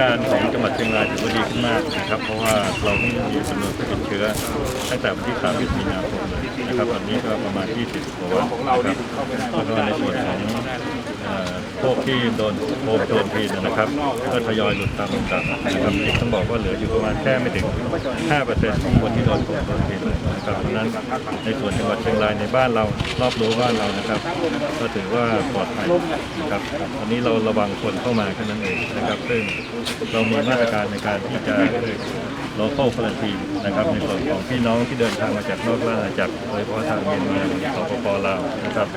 การของจังหวัดเชียงรายถือว่าดีขึ้นมากนะครับ เพราะว่าเราไม่มีจำนวนผู้ติดเชื้อตั้งแต่วันที่30มีนาคมเลยนะครับวันนี้ก็ประมาณ 20กว่าวันนะครับแล้วก็ในส่วนของ พวกที่โดนโควิดโดนทีนะครับก็ทยอยหลุดตามลำดับนะครับอีกต้องบอกว่าเหลืออยู่ประมาณแค่ไม่ถึง 5%ของคนที่โดนโควิดโดนทีเลยนะครับเพราะนั้นในส่วนจังหวัดเชียงรายในบ้านเรารอบรั้วบ้านเรานะครับ ก็ถือว่าปลอดภัยนะครับวันนี้เราระวังคนเข้ามาแค่นั้นเองนะครับ ซึ่งเรามีมาตรการในการที่จะ โลโก้คุณทีนะครับในส่วนของพี่น้องที่เดินทางมาจากนอกราชอาณาจักรโดยเฉพาะทางเมียนมาหรือสปปลาวนะครับ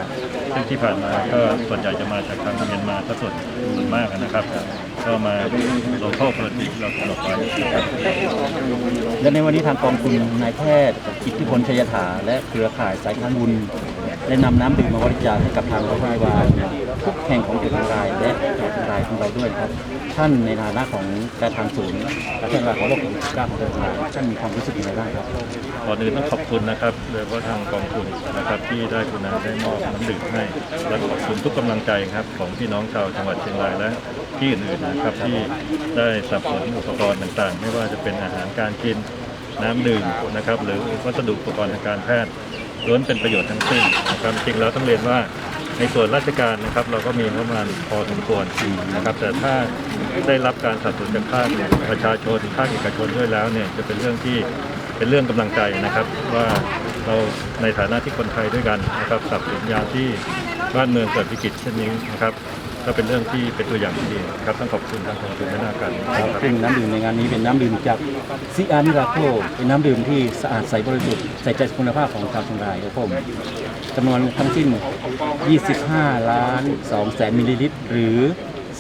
ซึ่งที่ผ่านมาก็ส่วนใหญ่จะมาจากทางเมียนมาซะส่วนส่วนมากนะครับ ก็มาโลโก้คุณทีที่เรากำหนดไว้นะครับและในวันนี้ทางกองทุนนายแพทย์อิทธิพลชัยถาและเครือข่ายสายทานบุญ ได้นำน้ำดื่มมาบริจาคให้กับทางโรงพยาบาลทุกแห่งของจังหวัดเชียงรายและจังหวัดเชียงรายของเราด้วยครับ ท่านในฐานะของการทางศูนย์และเชียงรายของโรคโควิด19ของจังหวัดเชียงรายท่านมีความรู้สึกอย่างไรบ้างครับก่อนอื่นต้องขอบคุณนะครับโดยเฉพาะทางกองทุนนะครับที่ได้กรุณาได้มอบน้ำดื่มให้และขอบคุณทุกกำลังใจครับของพี่น้องชาวจังหวัดเชียงรายและที่อื่นๆนะครับที่ได้สนับสนุนอุปกรณ์ต่างๆ ไม่ว่าจะเป็นอาหารการกินน้ำดื่มนะครับหรือวัสดุอุปกรณ์ทางการแพทย์ ล้วนเป็นประโยชน์ทั้งสิ้นนะครับจริงแล้วต้องเรียนว่าในส่วนราชการนะครับเราก็มีงบประมาณพอสมควรนะครับแต่ถ้าได้รับการสนับสนุนจากภาคประชาชนภาคเอกชนด้วยแล้วเนี่ยจะเป็นเรื่องที่เป็นเรื่องกำลังใจนะครับ ว่าเราในฐานะที่คนไทยด้วยกันนะครับสับสนุนยาที่บ้านเมืองเกิดวิกฤตเช่นนี้นะครับ ก็เป็นเรื่องที่เป็นตัวอย่างที่ดีครับต้องขอบคุณทางกองทุนและนาการนครับซึ่งน้ำดื่มในงานนี้เป็นน้ำดื่มจากซีอาร์มิราโกเป็นน้ำดื่มที่สะอาดใสบริสุทธิ์ใส่ใจคุณภาพของชาวเชียงรายครับผมจำนวนทั้งสิ้น 25 ล้าน2แสนมิลลิลิตร หรือ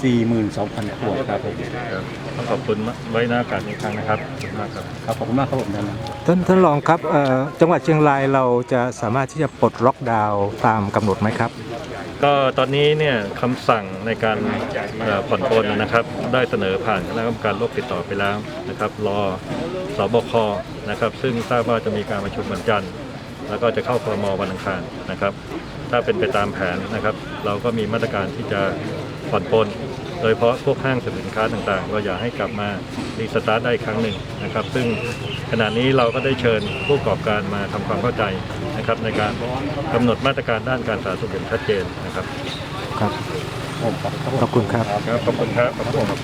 42,000ขวดครับผมครับต้องขอบคุณไว้หน้าการอีกครั้งนะครับขอบคุณมากครับ ครับขอบคุณมากครับผมท่านท่านท่านรองครับเอ่อจังหวัดเชียงรายเราจะสามารถที่จะปลดล็อกดาวน์ตามกำหนดไหมครับ ก็ตอนนี้เนี่ยคำสั่งในการเอ่อผ่อนปลนนะครับ ได้เสนอผ่านคณะกรรมการโรคติดต่อไปแล้วนะครับ รอสบคนะครับ ซึ่งทราบว่าจะมีการประชุมวันจันทร์แล้วก็จะเข้าครมวันอังคารนะครับ ถ้าเป็นไปตามแผนนะครับ เราก็มีมาตรการที่จะ ผ่อนปลนโดยเฉพาะพวกห้างสรรพสินค้าต่างๆก็อยากให้กลับมารีสตาร์ทได้อีกครั้งหนึ่งนะครับ ซึ่งขณะนี้เราก็ได้เชิญผู้ประกอบการมาทำความเข้าใจนะครับในการกำหนดมาตรการด้านการสาธารณสุขอย่างชัดเจนนะครับ ครับขอบคุณครับครับขอบคุณครับขอบคุณ